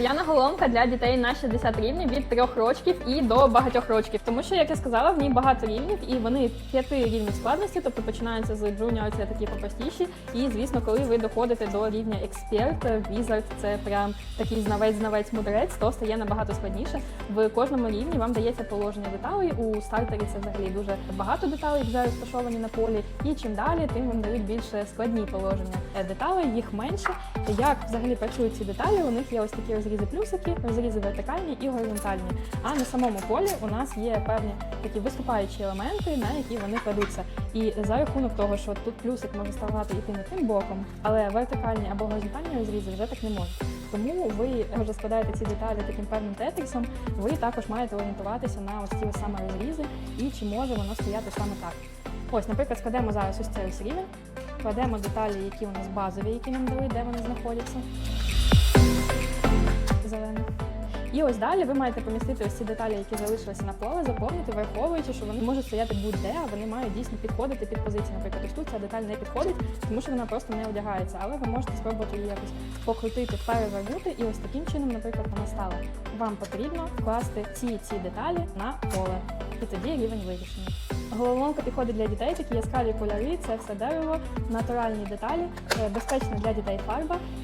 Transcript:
Дерев'яна головоломка для дітей на 60 рівнів від 3 років і до багатьох років. Тому що, як я сказала, в ній багато рівнів, і вони п'яти рівнів складності, тобто починаються з джуніор, це такі попростіші. І звісно, коли ви доходите до рівня експерт, візард, це прям такий знавець, знавець, мудрець, то стає набагато складніше. В кожному рівні вам дається положення деталей. У стартері це взагалі дуже багато деталей вже розташовані на полі. І чим далі, тим вам дають більше складні положення Е, деталей, їх менше. Як взагалі працюють ці деталі? У них є ось такі розрізи плюсики, розрізи вертикальні і горизонтальні. А на самому полі у нас є певні такі виступаючі елементи, на які вони кладуться. І за рахунок того, що тут плюсик може ставати і тим і тим боком, але вертикальні або горизонтальні розрізи вже так не можуть. Тому ви вже складаєте ці деталі таким певним тетрісом. Ви також маєте орієнтуватися на ось ці саме розрізи і чи може воно стояти саме так. Ось, наприклад, складемо зараз ось цей ось рівень, кладемо деталі, які у нас базові, які нам дали, де вони знаходяться. І ось далі ви маєте помістити ось ці деталі, які залишилися на поле, заповнити, враховуючи, що вони можуть стояти будь-де, а вони мають дійсно підходити під позиції. Наприклад, ось тут ця деталь не підходить, тому що вона просто не одягається. Але ви можете спробувати її якось покрутити, перевернути, і ось таким чином, наприклад, вона стала. Вам потрібно вкласти ці ці деталі на поле, і тоді рівень вирішений. Головоломка підходить для дітей, такі яскраві кольори, це все дерево, натуральні деталі, е, безпечна для дітей фарба.